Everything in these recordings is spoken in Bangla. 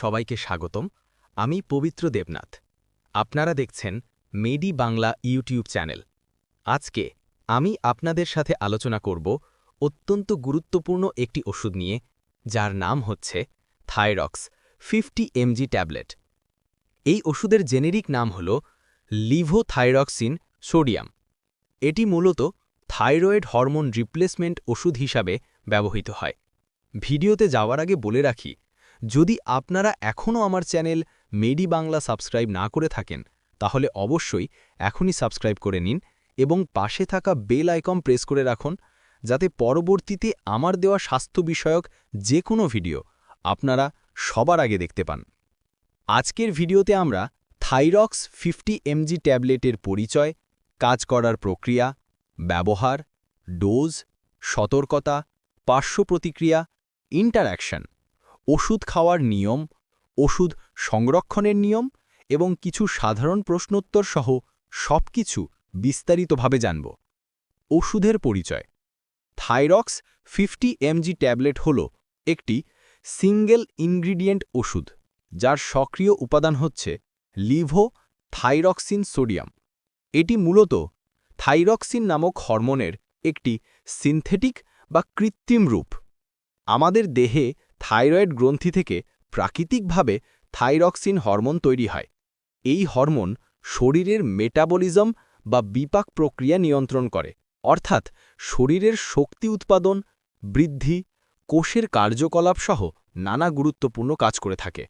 সবাইকে স্বাগতম। আমি পবিত্র দেবনাথ। আপনারা দেখছেন মেডি বাংলা ইউটিউব চ্যানেল। আজকে আমি আপনাদের সাথে আলোচনা করব অত্যন্ত গুরুত্বপূর্ণ একটি ওষুধ নিয়ে, যার নাম হচ্ছে থাইরক্স ফিফটি এমজি ট্যাবলেট। এই ওষুধের জেনেরিক নাম হল লিভোথাইরক্সিন সোডিয়াম। এটি মূলত থাইরয়েড হরমোন রিপ্লেসমেন্ট ওষুধ হিসাবে ব্যবহৃত হয়। ভিডিওতে যাওয়ার আগে বলে রাখি যদি আপনারা এখনও আমার চ্যানেল মেডি বাংলা সাবস্ক্রাইব না করে থাকেন, তাহলে অবশ্যই এখনই সাবস্ক্রাইব করে নিন এবং পাশে থাকা বেল আইকন প্রেস করে রাখুন যাতে পরবর্তীতে আমার দেওয়া স্বাস্থ্য বিষয়ক যে কোনো ভিডিও আপনারা সবার আগে দেখতে পান। আজকের ভিডিওতে আমরা থাইরক্স ফিফটি এমজি ট্যাবলেটের পরিচয়, কাজ করার প্রক্রিয়া, ব্যবহার, ডোজ, সতর্কতা, পার্শ্ব প্রতিক্রিয়া, ইন্টারঅ্যাকশন ওষুধ খাওয়ার নিয়ম, ওষুধ সংরক্ষণের নিয়ম এবং কিছু সাধারণ প্রশ্নোত্তর সহ সবকিছু বিস্তারিতভাবে জানব। ওষুধের পরিচয়। থাইরক্স ফিফটি এমজি ট্যাবলেট হল একটি সিঙ্গেল ইনগ্রিডিয়েন্ট ওষুধ, যার সক্রিয় উপাদান হচ্ছে লিভো থাইরক্সিন সোডিয়াম। এটি মূলত থাইরক্সিন নামক হরমোনের একটি সিনথেটিক বা কৃত্রিম রূপ। আমাদের দেহে থাইরয়েড গ্রন্থি থেকে প্রাকৃতিকভাবে থাইরক্সিন হরমোন তৈরি হয়। এই হরমোন শরীরের মেটাবলিজম বা বিপাক প্রক্রিয়া নিয়ন্ত্রণ করে। অর্থাৎ শরীরের শক্তি উৎপাদন, বৃদ্ধি, কোষের কার্যকলাপ সহ নানা গুরুত্বপূর্ণ কাজ করে থাকে।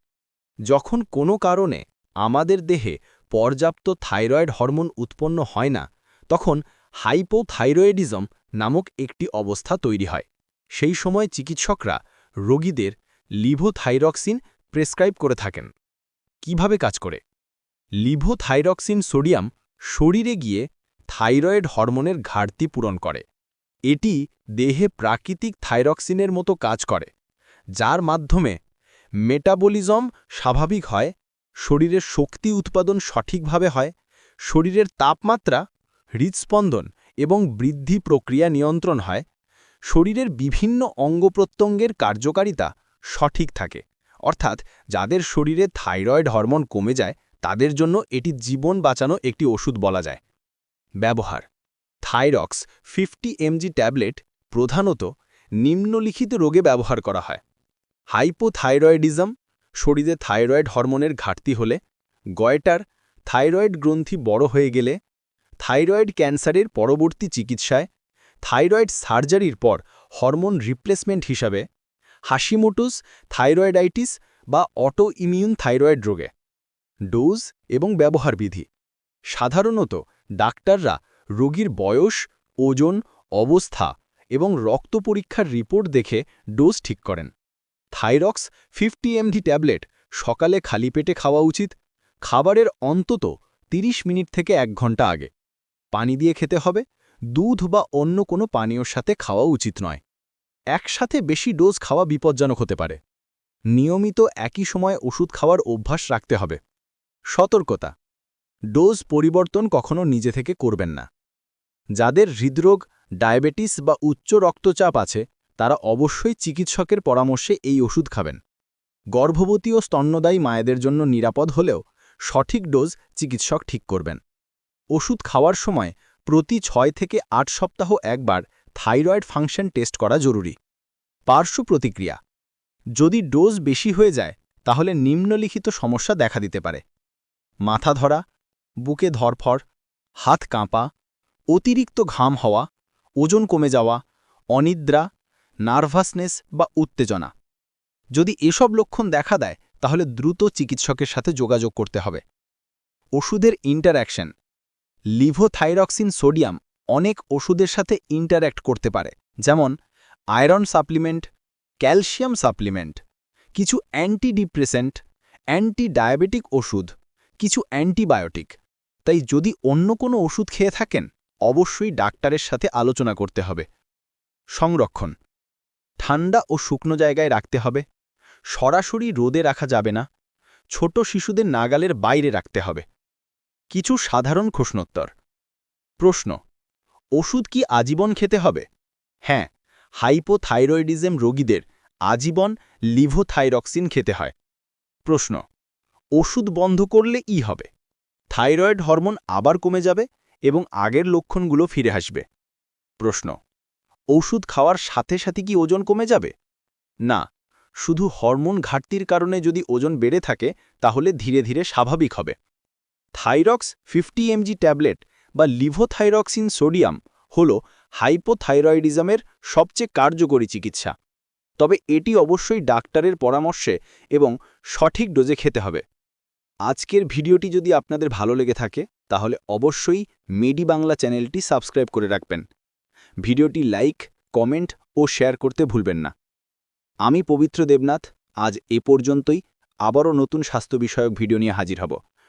যখন কোনো কারণে আমাদের দেহে পর্যাপ্ত থাইরয়েড হরমোন উৎপন্ন হয় না, তখন হাইপোথাইরয়েডিজম নামক একটি অবস্থা তৈরি হয়। সেই সময় চিকিৎসকরা রোগীদের লিভোথাইরক্সিন প্রেসক্রাইব করে থাকেন। কীভাবে কাজ করে? লিভোথাইরক্সিন সোডিয়াম শরীরে গিয়ে থাইরয়েড হরমোনের ঘাটতি পূরণ করে। এটি দেহে প্রাকৃতিক থাইরক্সিনের মতো কাজ করে, যার মাধ্যমে মেটাবলিজম স্বাভাবিক হয়, শরীরের শক্তি উৎপাদন সঠিকভাবে হয়, শরীরের তাপমাত্রা, হৃদস্পন্দন এবং বৃদ্ধি প্রক্রিয়া নিয়ন্ত্রণ হয় শরীরের বিভিন্ন অঙ্গ প্রত্যঙ্গের কার্যকারিতা সঠিক থাকে। অর্থাৎ যাদের শরীরে থাইরয়েড হরমোন কমে যায়, তাদের জন্য এটি জীবন বাঁচানো একটি ওষুধ বলা যায়। ব্যবহার। থাইরক্স ফিফটি এমজি ট্যাবলেট প্রধানত নিম্নলিখিত রোগে ব্যবহার করা হয়। হাইপোথাইরয়েডিজম শরীরে থাইরয়েড হরমোনের ঘাটতি হলে, গয়টার থাইরয়েড গ্রন্থি বড় হয়ে গেলে, থাইরয়েড ক্যান্সারের পরবর্তী চিকিৎসায় থাইরয়েড সার্জারির পর হরমোন রিপ্লেসমেন্ট হিসাবে হাসিমোটুস থাইরয়েডাইটিস বা অটো ইমিউন থাইরয়েড রোগে। ডোজ এবং ব্যবহার বিধি। সাধারণত ডাক্তাররা রোগীর বয়স, ওজন, অবস্থা এবং রক্ত পরীক্ষার রিপোর্ট দেখে ডোজ ঠিক করেন। থাইরক্স ফিফটি এমডি ট্যাবলেট সকালে খালি পেটে খাওয়া উচিত, খাবারের অন্তত 30 মিনিট থেকে এক ঘণ্টা আগে। পানি দিয়ে খেতে হবে দুধ বা অন্য কোনো পানীয়র সাথে খাওয়া উচিত নয়। একসাথে বেশি ডোজ খাওয়া বিপজ্জনক হতে পারে। নিয়মিত একই সময়ে ওষুধ খাওয়ার অভ্যাস রাখতে হবে। সতর্কতা। ডোজ পরিবর্তন কখনো নিজে থেকে করবেন না। যাদের হৃদরোগ, ডায়াবেটিস বা উচ্চ রক্তচাপ আছে, তারা অবশ্যই চিকিৎসকের পরামর্শে এই ওষুধ খাবেন। গর্ভবতী ও স্তন্যদায়ী মায়েদের জন্য নিরাপদ হলেও সঠিক ডোজ চিকিৎসক ঠিক করবেন। ওষুধ খাওয়ার সময় প্রতি ছয় থেকে আট সপ্তাহ একবার থাইরয়েড ফাংশন টেস্ট করা জরুরি। পার্শ্ব প্রতিক্রিয়া। যদি ডোজ বেশি হয়ে যায়, তাহলে নিম্নলিখিত সমস্যা দেখা দিতে পারে। মাথা ধরা, বুকে ধরফর, হাত কাঁপা, অতিরিক্ত ঘাম হওয়া, ওজন কমে যাওয়া, অনিদ্রা, নার্ভাসনেস বা উত্তেজনা। যদি এসব লক্ষণ দেখা দেয়, তাহলে দ্রুত চিকিৎসকের সাথে যোগাযোগ করতে হবে। ওষুধের ইন্টারঅ্যাকশন। লিভোথাইরক্সিন সোডিয়াম অনেক ওষুধের সাথে ইন্টারঅ্যাক্ট করতে পারে, যেমন আয়রন সাপ্লিমেন্ট ক্যালসিয়াম সাপ্লিমেন্ট কিছু অ্যান্টিডিপ্রেসেন্ট অ্যান্টি ডায়াবেটিক ওষুধ, কিছু অ্যান্টিবায়োটিক তাই যদি অন্য কোনো ওষুধ খেয়ে থাকেন, অবশ্যই ডাক্তারের সাথে আলোচনা করতে হবে। সংরক্ষণ। ঠান্ডা ও শুকনো জায়গায় রাখতে হবে। সরাসরি রোদে রাখা যাবে না। ছোট শিশুদের নাগালের বাইরে রাখতে হবে। কিছু সাধারণ প্রশ্নোত্তর। প্রশ্ন, ওষুধ কি আজীবন খেতে হবে? হ্যাঁ হাইপোথাইরয়েডিজম রোগীদের আজীবন লিভোথাইরক্সিন খেতে হয়। প্রশ্ন, ওষুধ বন্ধ করলে ই হবে? থাইরয়েড হরমোন আবার কমে যাবে এবং আগের লক্ষণগুলো ফিরে আসবে। প্রশ্ন, ওষুধ খাওয়ার সাথে সাথে কি ওজন কমে যাবে? না, শুধু হরমোন ঘাটতির কারণে যদি ওজন বেড়ে থাকে তাহলে ধীরে ধীরে স্বাভাবিক হবে। থাইরক্স ফিফটি এমজি ট্যাবলেট বা লিভোথাইরক্সিন সোডিয়াম হল হাইপোথাইরয়েডিজমের সবচেয়ে কার্যকরী চিকিৎসা। তবে এটি অবশ্যই ডাক্তারের পরামর্শে এবং সঠিক ডোজে খেতে হবে। আজকের ভিডিওটি যদি আপনাদের ভালো লেগে থাকে, তাহলে অবশ্যই মেডি বাংলা চ্যানেলটি সাবস্ক্রাইব করে রাখবেন। ভিডিওটি লাইক, কমেন্ট ও শেয়ার করতে ভুলবেন না। আমি পবিত্র দেবনাথ, আজ এ পর্যন্তই। আবারও নতুন স্বাস্থ্য বিষয়ক ভিডিও নিয়ে হাজির হব।